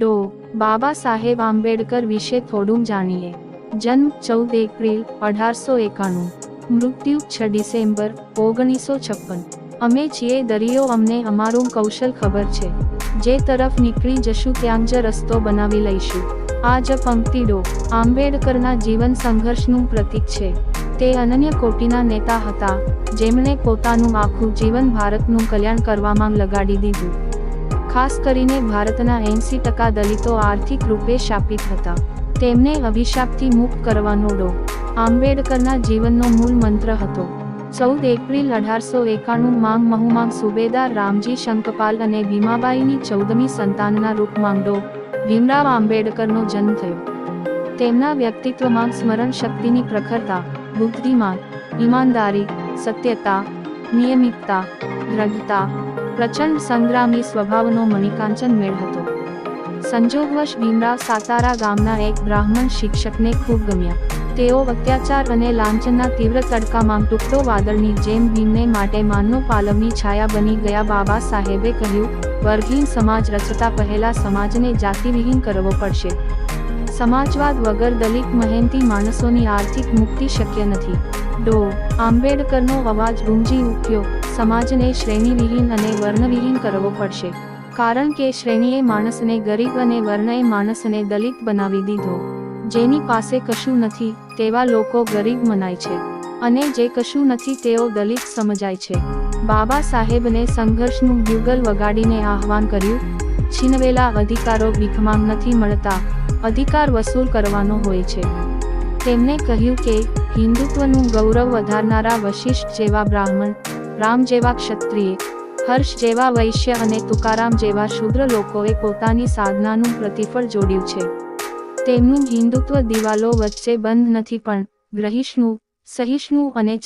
ડો બાબા સાહેબ આંબેડકર વિશે થોડું જાણીએ. જન્મ ચૌદ એપ્રિલ અઢારસો એકાણું. મૃત્યુ છ ડિસેમ્બર ઓગણીસો છપ્પન. અમે છીએ દરિયો, અમને અમારું કૌશલ ખબર છે. જે તરફ નીકળી જશું ત્યાં જ રસ્તો બનાવી લઈશું. આ જ પંક્તિ ડો. આંબેડકરના જીવન સંઘર્ષનું પ્રતીક છે. તે અનન્ય કોટીના નેતા હતા, જેમણે પોતાનું આખું જીવન ભારતનું કલ્યાણ કરવામાં લગાડી દીધું. ખાસ કરીને ભારતના એંસી ટકા દલિતો આર્થિક રૂપે શાપિત હતા. તેમને અભિશાપથી મુક્ત કરવાનો ડો. આંબેડકરના જીવનનો મૂળ મંત્ર હતો. ચૌદ એપ્રિલ અઢારસો એકાણું માંગ મહુમાંગ સુબેદાર રામજી શંકપાલ અને ભીમાબાઈની ચૌદમી સંતાનના રૂપમાં ડો. ભીમરાવ આંબેડકરનો જન્મ થયો. તેમના વ્યક્તિત્વમાં સ્મરણ શક્તિની પ્રખરતા, બુદ્ધિમાન, ઈમાનદારી, સત્યતા, નિયમિતતા, દ્રઢતા પ્રચંડ સંગ્રામી સ્વભાવનો મણિકાંચન મેળ હતો. સંજોગવશ ભીમરાવ સાતારા ગામના એક બ્રાહ્મણ શિક્ષકને ખૂબ ગમ્યા. તેઓ અત્યાચાર અને લાંચનના તીવ્ર તડકામાં ટુકડો વાદળની જેમ ભીમને માટે માનનો પાલવની છાયા બની ગયા બાબા સાહેબે કહ્યું વર્ગહીન સમાજ રચતા પહેલા સમાજને જાતિવિહીન કરવો પડશે. સમાજવાદ વગર દલિત મહેનતી માણસોની આર્થિક મુક્તિ શક્ય નથી. ડો. આંબેડકરનો અવાજ ગુંજી ઉઠ્યો. સમાજને શ્રેણીવિહીન અને વર્ણવિહીન કરવો પડશે. કારણ કે શ્રેણીએ માણસને ગરીબ અને વર્ણએ માણસને દલિત બનાવી દીધો. જેની પાસે કશું નથી, તેવા લોકો ગરીબ મનાય છે. અને જે કશું નથી, તેઓ દલિત સમજાય છે. બાબા સાહેબને સંઘર્ષનું યુગલ વગાડીને આહવાન કર્યું, છીનવેલા અધિકારો ભીખમાં નથી મળતા, અધિકાર વસૂલ કરવાનો હોય છે. તેમણે કહ્યું કે, હિન્દુત્વનું ગૌરવ વધારનારા વશિષ્ઠ જેવા બ્રાહ્મણ રામ જેવા ક્ષત્રિય, હર્ષ જેવા વૈશ્ય અને તુકારામ જેવા શુદ્ર લોકોએ પોતાની સાધનાનું પ્રતિફળ જોડ્યું છે. તેમનું હિન્દુત્વ દિવાલો વચ્ચે બંધ નથી પણ ગ્રહિષ્ણુ, સહિષ્ણુ અને